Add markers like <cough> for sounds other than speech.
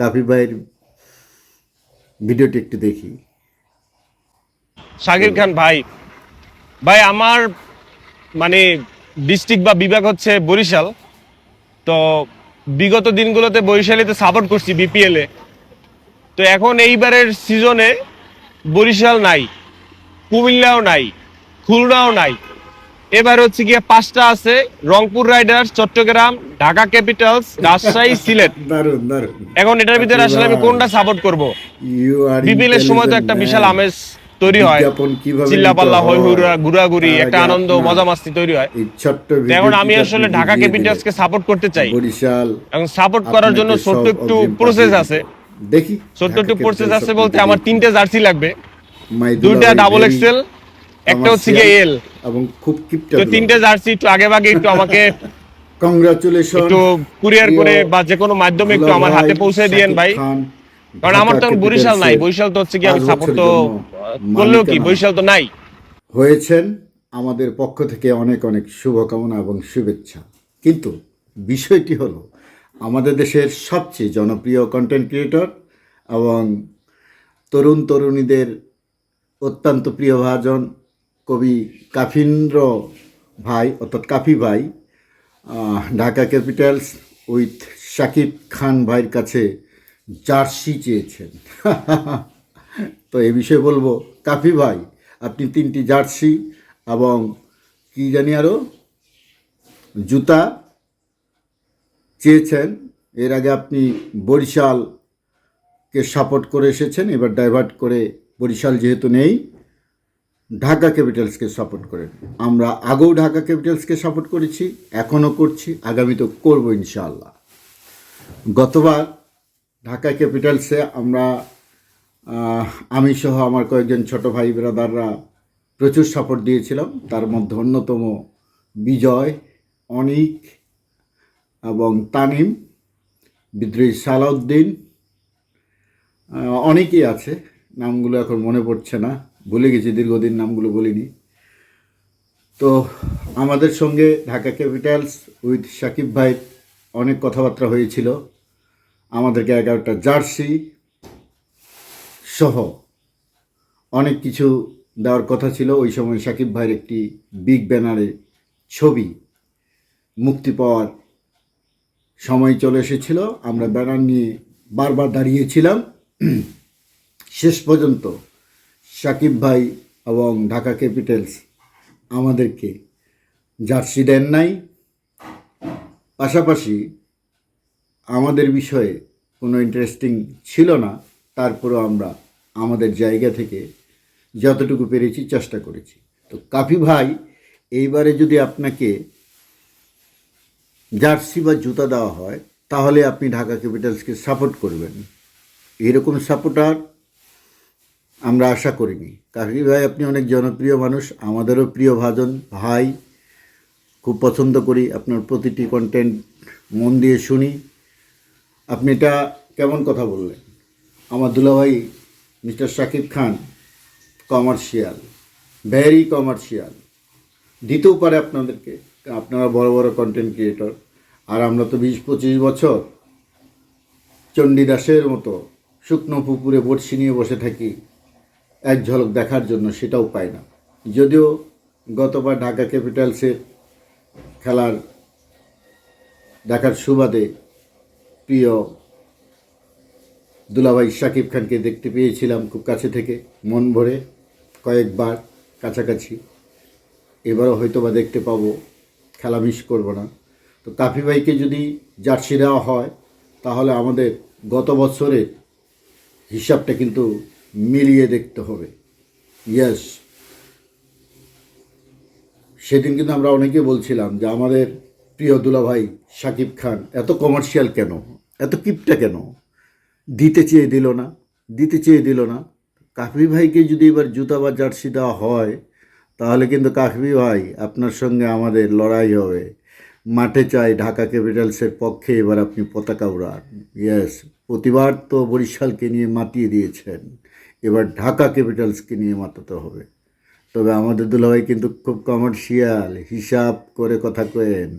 কাফি ভাইয়ের ভিডিওটি একটু দেখি। শাকির খান, ভাই। ভাই, আমার মানে ডিস্ট্রিক্ট বা বিভাগ হচ্ছে বরিশাল। তো বিগত দিনগুলোতে বরিশালে তো সাপোর্ট করছি বিপিএল। তো এখন এইবারের সিজনে বরিশাল নাই, কুমিল্লাও নাই, খুলনাও নাই। এবার হচ্ছে গিয়ে পাঁচটা আছে রংপুর রাইডার্স চট্টগ্রাম ঢাকা ক্যাপিটালস রাজশাহী <laughs> সিলেট। এখন এটার ভিতরে আসলে আমি কোনটা সাপোর্ট করব? বিপিএল এর সময় তো একটা বিশাল আমেজ তৈরি হয়। চিল্লাপাল্লা হই হুরা ঘুরাঘুরি একটা আনন্দ মজা মাস্তি তৈরি হয়। এখন আমি আসলে ঢাকা বুঝিয়ে ক্যাপিটালসকে সাপোর্ট করতে চাই। এবং সাপোর্ট করার জন্য ছোট্ট একটু প্রসেস আছে। দেখি। ছোট্ট একটু প্রসেস আছে বলতে আমার তিনটে জার্সি লাগবে। দুইটা ডাবল এক্সেল একটা হচ্ছে গিয়ে এল এবং খুব কিপটা তো তিনটে জার্সি একটু আগে ভাগে একটু আমাকে <laughs> কংগ্রাচুলেশন একটু কুরিয়ার করে বা যে কোনো মাধ্যমে একটু আমার হাতে পৌঁছে দিয়েন ভাই। কারণ আমার তো বরিশাল নাই। বরিশাল তো হচ্ছে কি আমি সাপোর্ট তো করলেও কি বরিশাল তো নাই। হয়েছেন আমাদের পক্ষ থেকে অনেক অনেক শুভকামনা এবং শুভেচ্ছা। কিন্তু বিষয়টি হলো আমাদের দেশের সবচেয়ে জনপ্রিয় কন্টেন্ট ক্রিয়েটর এবং তরুণ তরুণীদের অত্যন্ত প্রিয় ভাজন কবি কাফিন্দ্র ভাই, অর্থাৎ কাফি ভাই ঢাকা ক্যাপিটালস উইথ শাকিব খান ভাইয়ের কাছে জার্সি চেয়েছেন। <laughs> তো এ বিষয়ে বলব, কাফি ভাই, আপনি তিনটি জার্সি এবং কি জানি আরও জুতা চেয়েছেন। এর আগে আপনি বরিশালকে সাপোর্ট করে এসেছেন, এবার ডাইভার্ট করে বরিশাল যেহেতু নেই ঢাকা ক্যাপিটালসকে সাপোর্ট করেন। আমরা আগেও ঢাকা ক্যাপিটালসকে সাপোর্ট করেছি, এখনও করছি আগামী তো করব ইনশাআল্লাহ। গতবার ঢাকা ক্যাপিটালসে আমরা আমি সহ আমার কয়েকজন ছোট ভাই ব্রাদাররা প্রচুর সাপোর্ট দিয়েছিলাম। তার মধ্যে অন্যতম বিজয় অনিক এবং তানিম, বিদ্রোহী সালাউদ্দিন অনেকেই আছে, নামগুলো এখন মনে পড়ছে না। ভুলে গেছি, দীর্ঘদিন নামগুলো বলিনি। তো আমাদের সঙ্গে ঢাকা ক্যাপিটালস উইথ সাকিব ভাই অনেক কথাবার্তা হয়েছিল। আমাদেরকে এগারোটা জার্সি সহ অনেক কিছু দেওয়ার কথা ছিল। ওই সময় সাকিব ভাইয়ের একটি বিগ ব্যানারে ছবি মুক্তি পাওয়ার সময় চলে এসেছিল। আমরা ব্যানার নিয়ে বারবার দাঁড়িয়েছিলাম। শেষ পর্যন্ত সাকিব ভাই এবং ঢাকা ক্যাপিটালস আমাদেরকে জার্সি দেন নাই। পাশাপাশি আমাদের বিষয়ে কোনো ইন্টারেস্টিং ছিল না, তারপরেও আমরা আমাদের জায়গা থেকে যতটুকু পেরেছি চেষ্টা করেছি। তো কাফি ভাই, এইবারে যদি আপনাকে জার্সি বা জুতা দেওয়া হয়, তাহলে আপনি ঢাকা ক্যাপিটালসকে সাপোর্ট করবেন। এরকম সাপোর্টার আমরা আশা করিনি। কাফি ভাই, আপনি অনেক জনপ্রিয় মানুষ, আমাদেরও প্রিয় ভাজন, ভাই। খুব পছন্দ করি আপনার প্রতিটি কন্টেন্ট মন দিয়ে শুনি। আপনি এটা কেমন কথা বললেন? আমার দুলাভাই, mister Shakib Khan, commercial very commercial. দিতেও পারে আপনাদেরকে আপনারা বড় বড় কন্টেন্ট ক্রিয়েটর আর আমরা তো বিশ, পঁচিশ বছর চণ্ডীদাসের মতো শুকনো পুকুরে বড়শি নিয়ে বসে থাকি। এক ঝলক দেখার জন্য সেটাও পায় না। যদিও গতবার ঢাকা ক্যাপিটালসের খেলার দেখার সুবাদে প্রিয় দুলাভাই শাকিব খানকে দেখতে পেয়েছিলাম খুব কাছে থেকে, মন ভরে কয়েকবার কাছাকাছি। এবারও হয়তো বা দেখতে পাবো, খেলা মিস করব না। তো কাফি ভাইকে যদি জার্সি দেওয়া হয়, তাহলে আমাদের গত বছরের হিসাবটা কিন্তু মিলিয়ে দেখতে হবে। ইয়েস সেদিন কিন্তু আমরা অনেকে বলছিলাম যে, আমাদের প্রিয় দুলাভাই শাকিব খান এত কমার্শিয়াল কেন? এত কিপটা কেন? দিতে চেয়ে দিল না, দিতে চেয়ে দিল না। কাকবি ভাইকে যদি এবার জুতা বা জার্সি দেওয়া হয়, তাহলে কিন্তু কাকবি ভাই আপনার সঙ্গে আমাদের লড়াই হবে। মাঠে চাই ঢাকা ক্যাপিটালসের পক্ষে এবার আপনি পতাকা উড়ান। ইয়েস প্রতিবার তো বরিশালকে নিয়ে মাতিয়ে দিয়েছেন। এবার ঢাকা ক্যাপিটালসকে নিয়ে মাতাতে হবে। তবে আমাদের দুলাভাই কিন্তু খুব কমার্শিয়াল, হিসাব করে কথা কেন